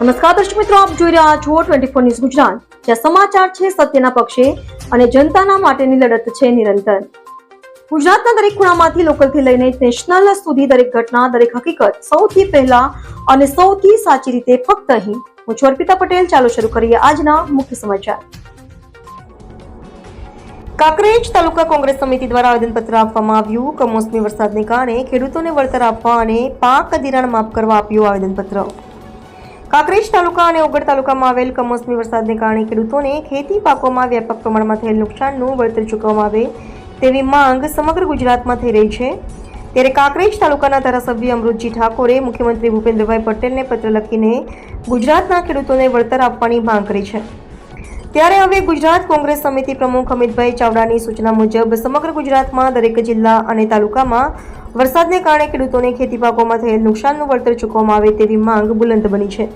નમસ્કાર દર્શક મિત્રો, આપ જોઈ રહ્યા છો ટ્વેન્ટી ફોર ન્યૂઝ ગુજરાત. જ્યાં સમાચાર છે સત્યના પક્ષે અને જનતાના માટેની લડત છે નિરંતર. ગુજરાતના દરેક ખૂણામાંથી લોકલથી લઈને નેશનલ સુધી દરેક ઘટના, દરેક હકીકત સૌથી પહેલા અને સૌથી સાચી રીતે ફક્ત અહીં. હું છું અર્પિતા પટેલ. ચાલો શરૂ કરીએ આજના મુખ્ય સમાચાર. કાકરેજ તાલુકા કોંગ્રેસ સમિતિ દ્વારા આવેદનપત્ર આપવામાં આવ્યું. કમોસમી વરસાદને કારણે ખેડૂતોને વળતર આપવા અને પાક ધિરાણ માફ કરવા આપ્યું આવેદનપત્ર. કાંકરેજ તાલુકા અને ઓગળ તાલુકામાં આવેલ કમોસમી વરસાદને કારણે ખેડૂતોને ખેતી પાકોમાં વ્યાપક પ્રમાણમાં થયેલ નુકસાનનું વળતર ચૂકવવામાં આવે તેવી માંગ સમગ્ર ગુજરાતમાં થઈ રહી છે. ત્યારે કાંકરેજ તાલુકાના ધારાસભ્ય અમૃતજી ઠાકોરે મુખ્યમંત્રી ભૂપેન્દ્રભાઈ પટેલને પત્ર લખીને ગુજરાતના ખેડૂતોને વળતર આપવાની માંગ કરી છે. ત્યારે હવે ગુજરાત કોંગ્રેસ સમિતિ પ્રમુખ અમિતભાઈ ચાવડાની સૂચના મુજબ સમગ્ર ગુજરાતમાં દરેક જિલ્લા અને તાલુકામાં વરસાદને કારણે ખેડૂતોને ખેતી પાકોમાં થયેલ નુકસાનનું વળતર ચૂકવવામાં આવે તેવી માંગ બુલંદ બની છે.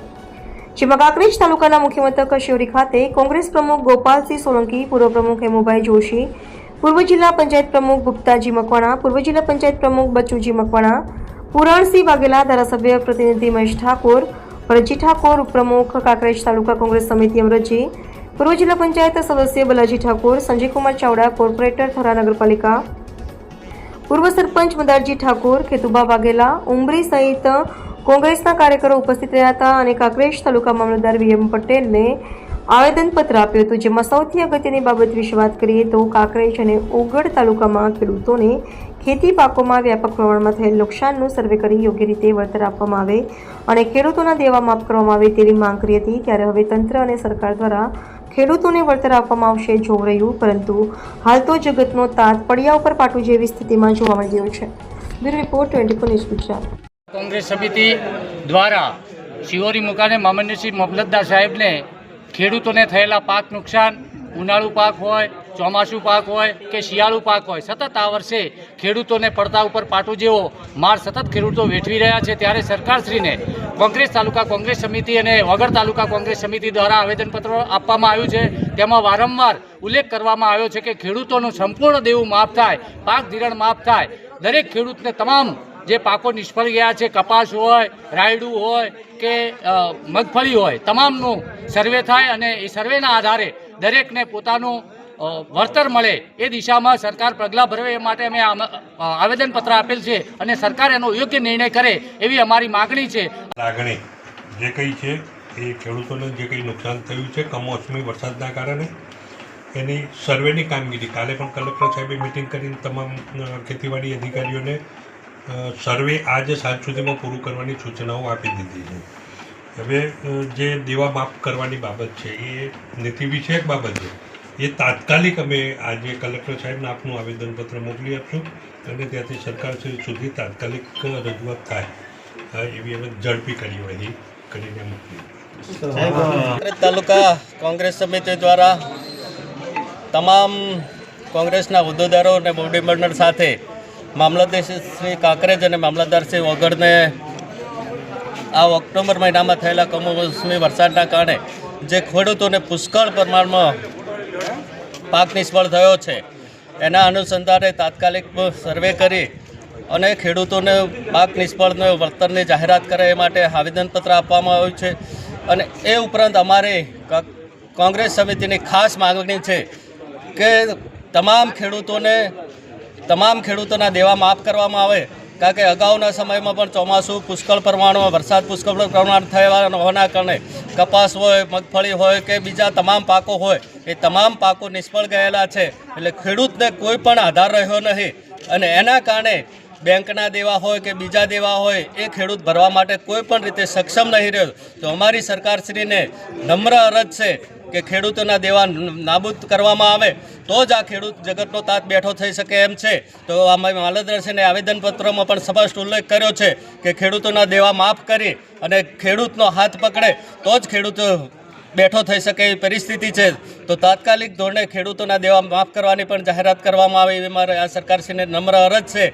જેમાં કાંકરેજ તાલુકાના મુખ્ય મથક શિવરી ખાતે કોંગ્રેસ પ્રમુખ ગોપાલસિંહ સોલંકી, પૂર્વ પ્રમુખ હેમુભાઈ જોશી, પૂર્વ જિલ્લા પંચાયત પ્રમુખ ગુપ્તાજી મકવાણા, પૂર્વ જિલ્લા પંચાયત પ્રમુખ બચુજી મકવાણા, પુરાણસિંહ વાઘેલા, ધારાસભ્ય પ્રતિનિધિ મહેશ ઠાકોર ભરજી ઠાકોર, ઉપપ્રમુખ કાંકરેજ તાલુકા કોંગ્રેસ સમિતિ અમરજી પૂર્વ જિલ્લા પંચાયત સદસ્ય બલાજી ઠાકોર સંજયકુમાર ચાવડા, કોર્પોરેટર થરા નગરપાલિકા. પૂર્વ સરપંચ મદારજી ઠાકોર ખેતુબા વાઘેલા, ઉમરી સહિત કોંગ્રેસના કાર્યકરો ઉપસ્થિત રહ્યા હતા અને કાંકરેજ તાલુકા મામલતદાર વીએમ પટેલને આવેદનપત્ર આપ્યું હતું. જેમાં સૌથી અગત્યની બાબત વિશે વાત કરીએ તો કાંકરેજ અને ઓગળ તાલુકામાં ખેડૂતોને ખેતી પાકોમાં વ્યાપક પ્રમાણમાં થયેલ નુકસાનનું સર્વે કરી યોગ્ય રીતે વળતર આપવામાં આવે અને ખેડૂતોના દેવા માફ કરવામાં આવે તેવી માંગ કરી હતી. ત્યારે હવે તંત્ર અને સરકાર દ્વારા ખેડૂતોને વળતર આપવામાં આવશે જોવું રહ્યું, પરંતુ હાલ તો જગતનો તાત પડ્યા ઉપર પાટું જેવી સ્થિતિમાં જોવા મળી રહ્યો છે. Bureau report twenty four news Gujarat. Congress સમિતિ દ્વારા શિવોરી મુકાને મામન્યસિંહ મફલતદાર સાહેબને ખેડૂતોને થયેલા પાક નુકસાન, ઉનાળુ પાક હોય ચોમાસું પાક હોય કે શિયાળુ પાક હોય, સતત આ વર્ષે ખેડૂતોને પડતા ઉપર પાટું જેવો માર સતત ખેડૂતો વેઠવી રહ્યા છે, ત્યારે સરકારશ્રીને કોંગ્રેસ તાલુકા કોંગ્રેસ સમિતિ અને વગર તાલુકા કોંગ્રેસ સમિતિ દ્વારા આવેદનપત્રો આપવામાં આવ્યું છે. તેમાં વારંવાર ઉલ્લેખ કરવામાં આવ્યો છે કે ખેડૂતોનું સંપૂર્ણ દેવું માફ થાય, પાક ધિરણ માફ થાય. દરેક ખેડૂતને તમામ જે પાકો નિષ્ફળ ગયા છે, કપાસ હોય, રાયડું હોય કે મગફળી હોય, તમામનું સર્વે થાય અને એ સર્વેના આધારે દરેકને પોતાનું વળતર મળે એ દિશામાં સરકાર પગલાં ભરવે એ માટે અમે આવેદનપત્ર આપેલ છે અને સરકાર એનો યોગ્ય નિર્ણય કરે એવી અમારી માગણી છે. લાગણી જે કંઈ છે એ ખેડૂતોને જે કંઈ નુકસાન થયું છે, કમોસમી વરસાદના કારણે, એની સર્વેની કામગીરી. કાલે પણ કલેક્ટર સાહેબે મિટિંગ કરીને તમામ ખેતીવાડી અધિકારીઓને સર્વે આજે સાંજ સુધીમાં પૂરું કરવાની સૂચનાઓ આપી દીધી છે. હવે જે દેવા માફ કરવાની બાબત છે એ નીતિ વિષયક બાબત છે. એ તાત્કાલિક અમે આજે કલેક્ટર સાહેબને આપનું આવેદનપત્ર મોકલી આપશું અને ત્યાંથી સરકાર સુધી તાત્કાલિક રજૂઆત થાય. એવી અમે ઝડપી કાર્યવાહી કરીને મોકલી તાલુકા કોંગ્રેસ સમિતિ દ્વારા તમામ કોંગ્રેસના હોદ્દેદારો અને બોડી મંડળ સાથે મામલતદાર શ્રી કાંકરેજ અને મામલતદાર શ્રી વગરને આ ઓક્ટોબર મહિનામાં થયેલા કમોસમી વરસાદના કારણે જે ખેડૂતોને પુષ્કળ પ્રમાણમાં પાક નિષ્ફળ થયો છે. એના અનુસંધાને તાત્કાલિક સર્વે કરી અને ખેડૂતોને પાક નિષ્ફળને વળતરની જાહેરાત કરે એ માટે આવેદનપત્ર આપવામાં આવ્યું છે. અને એ ઉપરાંત અમારે કોંગ્રેસ સમિતિની ખાસ માગણી છે કે તમામ ખેડૂતોને, તમામ ખેડૂતોના દેવા માફ કરવામાં આવે કારણ કે અગાઉના સમયમાં પણ ચોમાસું પુષ્કળ પ્રમાણમાં વરસાદ પુષ્કળ પ્રમાણ થયા હોવાના કારણે કપાસ હોય, મગફળી હોય કે બીજા તમામ પાકો હોય, એ તમામ પાકો નિષ્ફળ ગયેલા છે. એટલે ખેડૂતને કોઈ પણ આધાર રહ્યો નહીં. અને એના કારણે બેંકના દેવા હોય કે બીજા દેવા હોય, એ ખેડૂત ભરવા માટે કોઈ પણ રીતે સક્ષમ નહીં રહ્યો. તો અમારી સરકારશ્રીને નમ્ર અરજ છે કે ખેડૂતોના દેવા નાબૂદ કરવામાં આવે, તો જ આ ખેડૂત જગતનો તાત બેઠો થઈ શકે એમ છે. તો આમાં માલદર્શીને આવેદનપત્રમાં પણ સ્પષ્ટ ઉલ્લેખ કર્યો છે કે ખેડૂતોના દેવા માફ કરી અને ખેડૂતનો હાથ પકડે, તો જ ખેડૂતો બેઠો થઈ શકે એવી પરિસ્થિતિ છે. તો તાત્કાલિક ધોરણે ખેડૂતોના દેવા માફ કરવાની પણ જાહેરાત કરવામાં આવે એવી મારે આ સરકારશ્રીને નમ્ર અરજ છે.